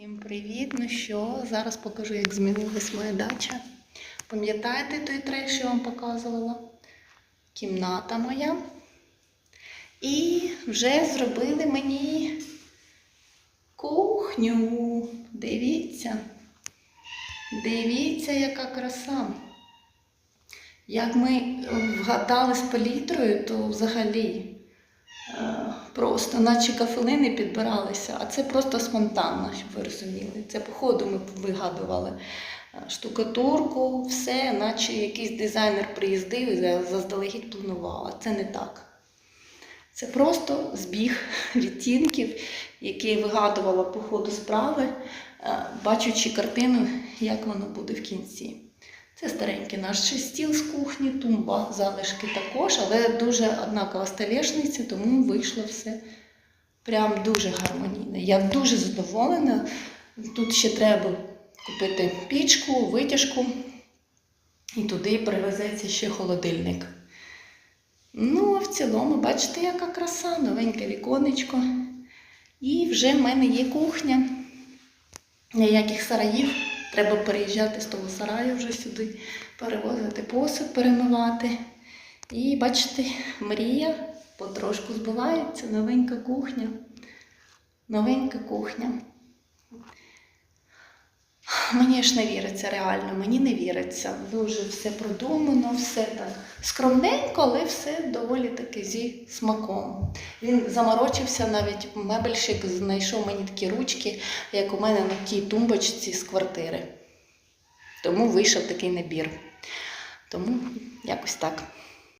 Всім привіт! Ну що, зараз покажу, як змінилась моя дача. Пам'ятаєте той треш, що я вам показувала? Кімната моя. І вже зробили мені кухню. Дивіться. Дивіться, яка краса. Як ми вгадали з палітрою, то взагалі просто наче кафелини підбиралися, а це просто спонтанно, щоб ви розуміли. Це по ходу ми вигадували е, штукатурку, все, наче якийсь дизайнер приїздив і заздалегідь планував. А це не так. Це просто збіг відтінків, який вигадувала по ходу справи, е, бачучи картину, як воно буде в кінці. Це старенький наш стіл з кухні, тумба, залишки також, але дуже однакова столешниця, тому вийшло все прям дуже гармонійно. Я дуже задоволена. Тут ще треба купити пічку, витяжку, і туди привезеться ще холодильник. Ну, а в цілому, бачите, яка краса, новеньке віконечко. І вже в мене є кухня. Ніяких сараїв. Треба переїжджати з того сараю вже сюди, перевозити посуд, перемивати. І бачите, мрія потрошку збувається, новенька кухня. Новенька кухня. Мені ж не віриться реально, мені не віриться. Дуже все продумано, все так скромненько, але все доволі таки зі смаком. Він заморочився, навіть мебельщик знайшов мені такі ручки, як у мене на тій тумбочці з квартири. Тому вийшов такий набір. Тому якось так.